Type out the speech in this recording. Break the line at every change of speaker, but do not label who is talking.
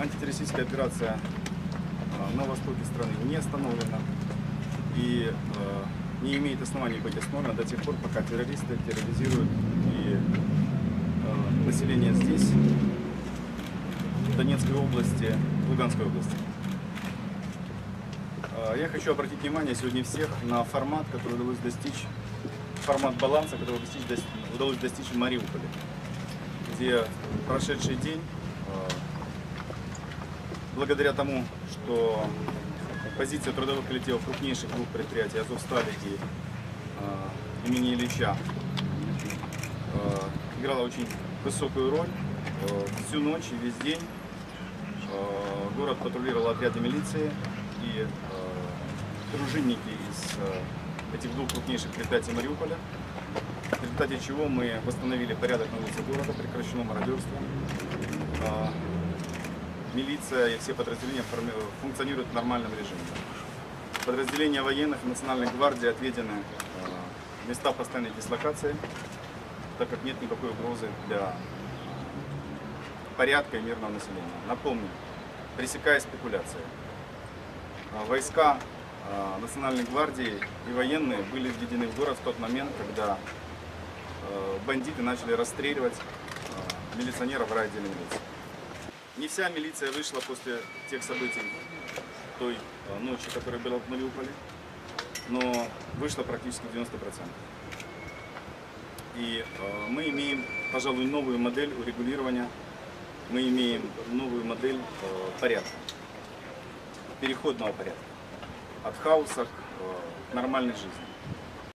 антитеррористическая операция э, на востоке страны не остановлена и э, не имеет оснований быть остановлена до тех пор, пока террористы терроризируют и э, население здесь, в Донецкой области, в Луганской области. Я хочу обратить внимание сегодня всех на формат, который удалось достичь, формат баланса, который удалось достичь в Мариуполе, где прошедший день, благодаря тому, что позиция трудовых коллективов крупнейших двух предприятий Азовстали и э, имени Ильича э, играла очень высокую роль. Э, всю ночь и весь день э, город патрулировал отряды милиции и э, дружинники из э, этих двух крупнейших предприятий Мариуполя, в результате чего мы восстановили порядок на улице города, прекращено мародерство. Милиция и все подразделения функционируют в нормальном режиме. Подразделения военных и Национальной гвардии отведены э, места постоянной дислокации, так как нет никакой угрозы для порядка и мирного населения. Напомню, пресекая спекуляции, э, войска э, Национальной гвардии и военные были введены в город в тот момент, когда бандиты начали расстреливать милиционеров в райотделе милиции. Не вся милиция вышла после тех событий той э, ночи, которая была в Мариуполе, но вышла практически 90%. И э, мы имеем, пожалуй, новую модель урегулирования, мы имеем новую модель э, порядка, переходного порядка, от хаоса к нормальной жизни.